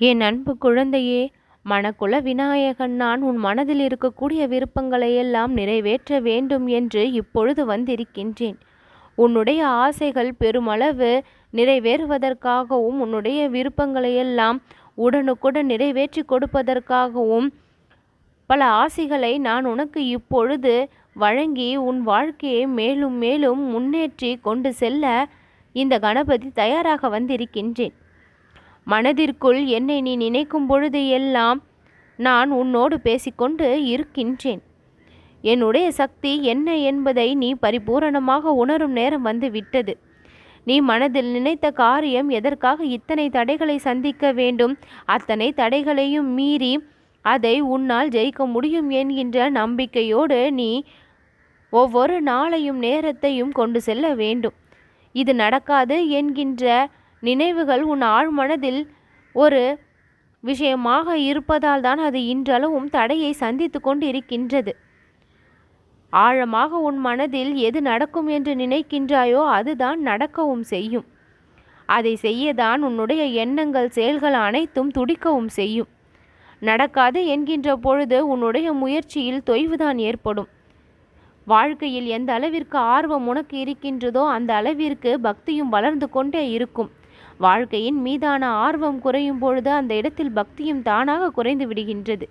என் அன்பு குழந்தையே மணக்குல விநாயகன் நான் உன் மனதில் இருக்கக்கூடிய விருப்பங்களை எல்லாம் நிறைவேற்ற வேண்டும் என்று இப்பொழுது வந்திருக்கின்றேன். உன்னுடைய ஆசைகள் பெருமளவு நிறைவேறுவதற்காகவும் உன்னுடைய விருப்பங்களை எல்லாம் உடனுக்குடன் நிறைவேற்றி கொடுப்பதற்காகவும் பல ஆசைகளை நான் உனக்கு இப்பொழுது வழங்கி உன் வாழ்க்கையை மேலும் மேலும் முன்னேற்றி கொண்டு செல்ல இந்த கணபதி தயாராக வந்திருக்கின்றேன். மனதிற்குள் என்னை நீ நினைக்கும் பொழுது எல்லாம் நான் உன்னோடு பேசிக்கொண்டு இருக்கின்றேன். என்னுடைய சக்தி என்ன என்பதை நீ பரிபூரணமாக உணரும் நேரம் வந்து விட்டது நீ மனதில் நினைத்த காரியம் எதற்காக இத்தனை தடைகளை சந்திக்க வேண்டும்? அத்தனை தடைகளையும் மீறி அதை உன்னால் ஜெயிக்க முடியும் என்கின்ற நம்பிக்கையோடு நீ ஒவ்வொரு நாளையும் நேரத்தையும் கொண்டு செல்ல வேண்டும். இது நடக்காது என்கின்ற நினைவுகள் உன் ஆழ்மனதில் ஒரு விஷயமாக இருப்பதால் தான் அது இன்றளவும் தடையை சந்தித்து கொண்டு இருக்கின்றது ஆழமாக உன் மனதில் எது நடக்கும் என்று நினைக்கின்றாயோ அதுதான் நடக்கவும் செய்யும். அதை செய்யதான் உன்னுடைய எண்ணங்கள் செயல்கள் அனைத்தும் துடிக்கவும் செய்யும். நடக்காது என்கின்ற பொழுது உன்னுடைய முயற்சியில் தொய்வுதான் ஏற்படும். வாழ்க்கையில் எந்த அளவிற்கு ஆர்வம் உனக்கு இருக்கின்றதோ அந்த அளவிற்கு பக்தியும் வளர்ந்து கொண்டே இருக்கும். வாழ்க்கையின் மீதான ஆர்வம் குறையும் பொழுது அந்த இடத்தில் பக்தியும் தானாக குறைந்து விடுகின்றது.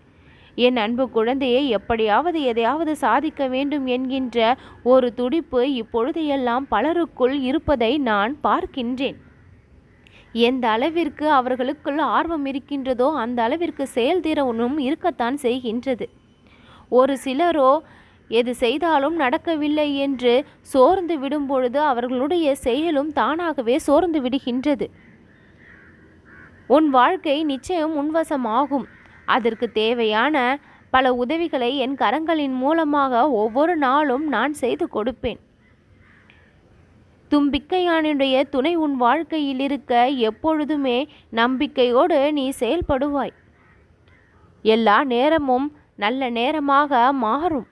என் அன்பு குழந்தையை எப்படியாவது எதையாவது சாதிக்க வேண்டும் என்கின்ற ஒரு துடிப்பு இப்பொழுதையெல்லாம் பலருக்குள் இருப்பதை நான் பார்க்கின்றேன். எந்த அளவிற்கு அவர்களுக்குள் ஆர்வம் இருக்கின்றதோ அந்த அளவிற்கு செயல்திறனும் இருக்கத்தான் செய்கின்றது. ஒரு சிலரோ எது செய்தாலும் நடக்கவில்லை என்று சோர்ந்து விடும்பொழுது அவர்களுடைய செயலும் தானாகவே சோர்ந்து விடுகின்றது. உன் வாழ்க்கை நிச்சயம் உன்வசமாகும் அதற்கு தேவையான பல உதவிகளை என் கரங்களின் மூலமாக ஒவ்வொரு நாளும் நான் செய்து கொடுப்பேன். தும்பிக்கையானுடைய துணை உன் வாழ்க்கையில் இருக்க எப்பொழுதுமே நம்பிக்கையோடு நீ செயல்படுவாய். எல்லா நேரமும் நல்ல நேரமாக மாறும்.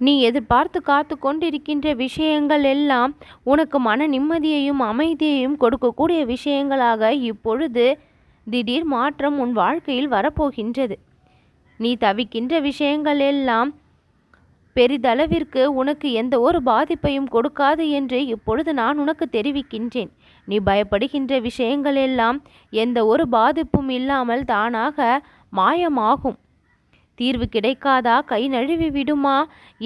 நீ எதிர்பார்த்து காத்து கொண்டிருக்கின்ற விஷயங்கள் எல்லாம் உனக்கு மன நிம்மதியையும் அமைதியையும் கொடுக்கக்கூடிய விஷயங்களாக இப்பொழுது திடீர் மாற்றம் உன் வாழ்க்கையில் வரப்போகின்றது. நீ தவிக்கின்ற விஷயங்கள் எல்லாம் பெரிதளவிற்கு உனக்கு எந்த ஒரு பாதிப்பையும் கொடுக்காது என்று இப்பொழுது நான் உனக்கு தெரிவிக்கின்றேன். நீ பயப்படுகின்ற விஷயங்கள் எல்லாம் எந்த ஒரு பாதிப்பும் இல்லாமல் தானாக மாயமாகும். தீர்வு கிடைக்காதா? கை நழுவி விடுமா?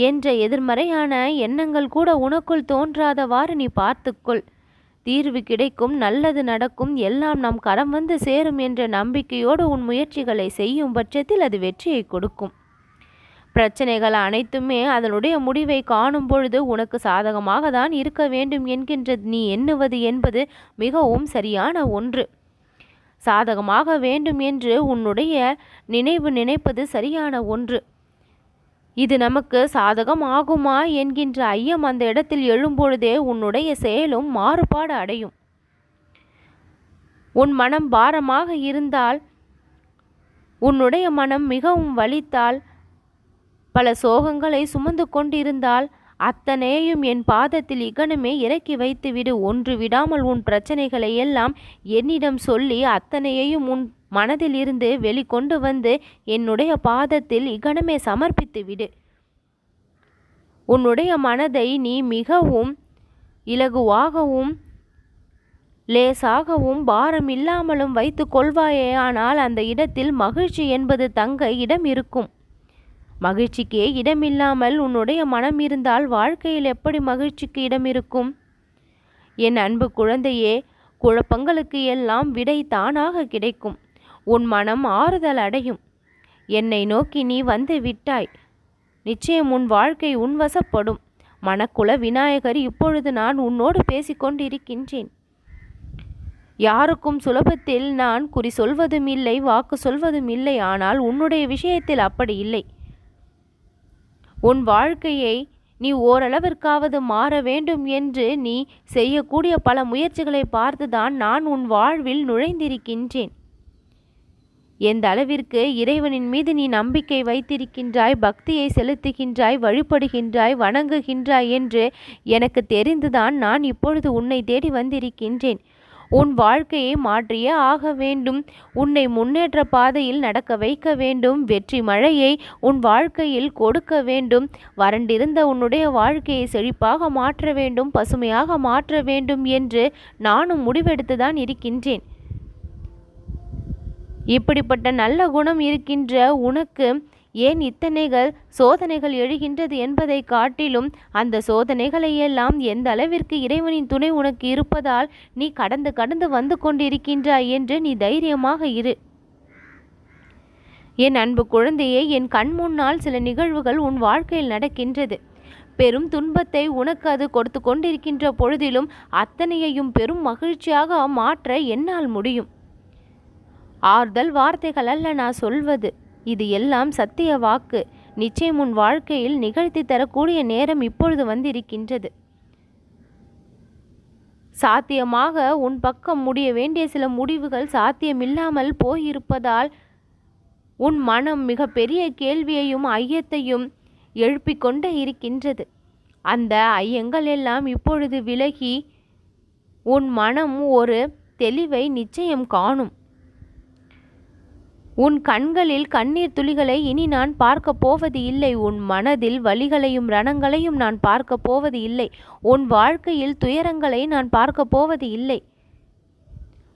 என்ற எதிர்மறையான எண்ணங்கள் கூட உனக்குள் தோன்றாதவாறு நீ பார்த்துக்கொள். தீர்வு கிடைக்கும் நல்லது நடக்கும் எல்லாம் நம் கரம் வந்து சேரும் என்ற நம்பிக்கையோடு உன் முயற்சிகளை செய்யும் பட்சத்தில் அது வெற்றியை கொடுக்கும். பிரச்சனைகள் அனைத்துமே அதனுடைய முடிவை காணும் பொழுது உனக்கு சாதகமாக தான் இருக்க வேண்டும் என்கின்ற நீ எண்ணுவது என்பது மிகவும் சரியான ஒன்று. சாதகமாக வேண்டும் என்று உன்னுடைய நினைவு நினைப்பது சரியான ஒன்று. இது நமக்கு சாதகம் ஆகுமா என்கின்ற ஐயம் அந்த இடத்தில் எழும்பொழுதே உன்னுடைய செயலும் மாறுபாடு அடையும். உன் மனம் பாரமாக இருந்தால் உன்னுடைய மனம் மிகவும் வலித்தால் பல சோகங்களை சுமந்து கொண்டிருந்தால் அத்தனையும் என் பாதத்தில் இகனமே இறக்கி வைத்துவிடு. ஒன்று விடாமல் உன் பிரச்சனைகளை எல்லாம் என்னிடம் சொல்லி அத்தனையையும் உன் மனதில் இருந்து வெளிக்கொண்டு வந்து என்னுடைய பாதத்தில் இகனமே சமர்ப்பித்து விடு உன்னுடைய மனதை நீ மிகவும் இலகுவாகவும் லேசாகவும் பாரம் இல்லாமலும் வைத்து கொள்வாயே ஆனால் அந்த இடத்தில் மகிழ்ச்சி என்பது தங்க இடம் இருக்கும். மகிழ்ச்சிக்கே இடமில்லாமல் உன்னுடைய மனம் இருந்தால் வாழ்க்கையில் எப்படி மகிழ்ச்சிக்கு இடம் இருக்கும் என் அன்பு குழந்தையே குழப்பங்களுக்கு எல்லாம் விடை தானாக கிடைக்கும். உன் மனம் ஆறுதல் அடையும். என்னை நோக்கி நீ வந்து விட்டாய். நிச்சயம் உன் வாழ்க்கை உன்வசப்படும். மனக்குல விநாயகர் இப்பொழுது நான் உன்னோடு பேசிக்கொண்டிருக்கின்றேன். யாருக்கும் சுலபத்தில் நான் குறி சொல்வதும் இல்லை வாக்கு சொல்வதும் இல்லை ஆனால் உன்னுடைய விஷயத்தில் அப்படி இல்லை. உன் வாழ்க்கையை நீ ஓரளவிற்காவது மாற வேண்டும் என்று நீ செய்யக்கூடிய பல முயற்சிகளை பார்த்துதான் நான் உன் வாழ்வில் நுழைந்திருக்கின்றேன். எந்த அளவிற்கு இறைவனின் மீது நீ நம்பிக்கை வைத்திருக்கின்றாய் பக்தியை செலுத்துகின்றாய் வழிபடுகின்றாய் வணங்குகின்றாய் என்று எனக்கு தெரிந்துதான் நான் இப்பொழுது உன்னை தேடி வந்திருக்கின்றேன். உன் வாழ்க்கையை மாற்றியே ஆக வேண்டும். உன்னை முன்னேற்ற பாதையில் நடக்க வைக்க வேண்டும். வெற்றி மழையை உன் வாழ்க்கையில் கொடுக்க வேண்டும். வறண்டிருந்த உன்னுடைய வாழ்க்கையை செழிப்பாக மாற்ற வேண்டும். பசுமையாக மாற்ற வேண்டும் என்று நானும் முடிவெடுத்துதான் இருக்கின்றேன். இப்படிப்பட்ட நல்ல குணம் இருக்கின்ற உனக்கு ஏன் இத்தனைகள் சோதனைகள் எழுகின்றது என்பதை காட்டிலும் அந்த சோதனைகளை எல்லாம் எந்த அளவிற்கு இறைவனின் துணை உனக்கு இருப்பதால் நீ கடந்து கடந்து வந்து கொண்டிருக்கின்றாய் என்று நீ தைரியமாக இரு. என் அன்பு குழந்தையே என் கண் முன்னால் சில நிகழ்வுகள் உன் வாழ்க்கையில் நடக்கின்றது. பெரும் துன்பத்தை உனக்கு அது கொடுத்து கொண்டிருக்கின்ற பொழுதிலும் அத்தனையையும் பெரும் மகிழ்ச்சியாக மாற்ற என்னால் முடியும். ஆறுதல் வார்த்தைகள் அல்ல நான் சொல்வது. இது எல்லாம் சத்திய வாக்கு. நிச்சயம் உன் வாழ்க்கையில் நிகழ்த்தி தரக்கூடிய நேரம் இப்பொழுது வந்திருக்கின்றது. சாத்தியமாக உன் பக்கம் முடிய வேண்டிய சில முடிவுகள் சாத்தியமில்லாமல் போயிருப்பதால் உன் மனம் மிக பெரிய கேள்வியையும் ஐயத்தையும் எழுப்பிக்கொண்டே இருக்கின்றது. அந்த ஐயங்கள் எல்லாம் இப்பொழுது விலகி உன் மனம் ஒரு தெளிவை நிச்சயம் காணும். உன் கண்களில் கண்ணீர் துளிகளை இனி நான் பார்க்க போவது இல்லை. உன் மனதில் வலிகளையும் ரணங்களையும் நான் பார்க்க போவது இல்லை. உன் வாழ்க்கையில் துயரங்களை நான் பார்க்க போவது இல்லை.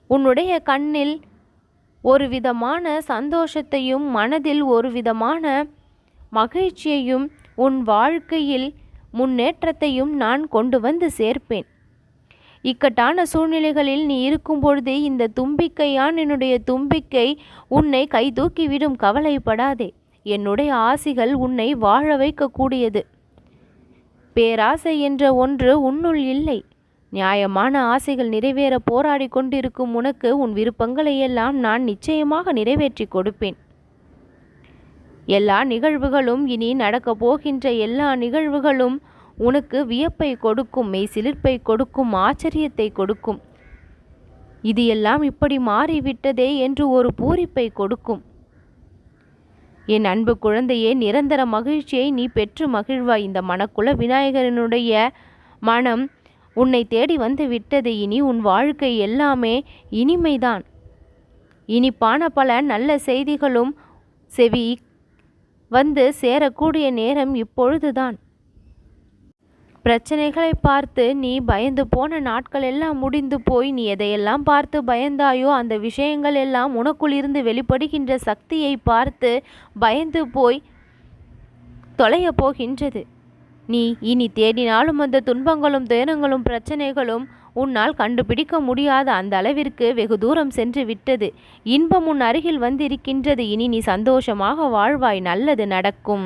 உன்னுடைய கண்ணில் ஒரு விதமான சந்தோஷத்தையும் மனதில் ஒரு விதமான மகிழ்ச்சியையும் உன் வாழ்க்கையில் முன்னேற்றத்தையும் நான் கொண்டு வந்து சேர்ப்பேன். இக்கட்டான சூழ்நிலைகளில் நீ இருக்கும்பொழுது இந்த தும்பிக்கையான் என்னுடைய தும்பிக்கை உன்னை கை தூக்கிவிடும் கவலைப்படாதே. என்னுடைய ஆசிகள் உன்னை வாழ வைக்கக்கூடியது. பேராசை என்ற ஒன்று உன்னுள் இல்லை. நியாயமான ஆசைகள் நிறைவேற போராடி கொண்டிருக்கும் உனக்கு உன் விருப்பங்களை எல்லாம் நான் நிச்சயமாக நிறைவேற்றி கொடுப்பேன். எல்லா நிகழ்வுகளும் இனி நடக்கப் போகின்ற எல்லா நிகழ்வுகளும் உனக்கு வியப்பை கொடுக்கும் மெய் சிலிர்ப்பை கொடுக்கும் ஆச்சரியத்தை கொடுக்கும். இது எல்லாம் இப்படி மாறிவிட்டதே என்று ஒரு பூரிப்பை கொடுக்கும். என் அன்பு குழந்தையே நிரந்தர மகிழ்ச்சியை நீ பெற்று மகிழ்வாய். இந்த மனக்குல விநாயகரனுடைய மனம் உன்னை தேடி வந்து விட்டது. இனி உன் வாழ்க்கை எல்லாமே இனிமைதான். இனிப்பான பல நல்ல செய்திகளும் செவி வந்து சேரக்கூடிய நேரம் இப்பொழுதுதான். பிரச்சனைகளை பார்த்து நீ பயந்து போன நாட்கள் எல்லாம் முடிந்து போய் நீ எதையெல்லாம் பார்த்து பயந்தாயோ அந்த விஷயங்கள் எல்லாம் உனக்குள்ளிருந்து வெளிப்படுகின்ற சக்தியை பார்த்து பயந்து போய் தொலைய போகின்றது. நீ இனி தேடினாலும் அந்த துன்பங்களும் துயரங்களும் பிரச்சனைகளும் உன்னால் கண்டுபிடிக்க முடியாத அந்த அளவிற்கு வெகு தூரம் சென்று விட்டது. இன்பம் உன் அருகில் வந்திருக்கின்றது. இனி நீ சந்தோஷமாக வாழ்வாய். நல்லது நடக்கும்.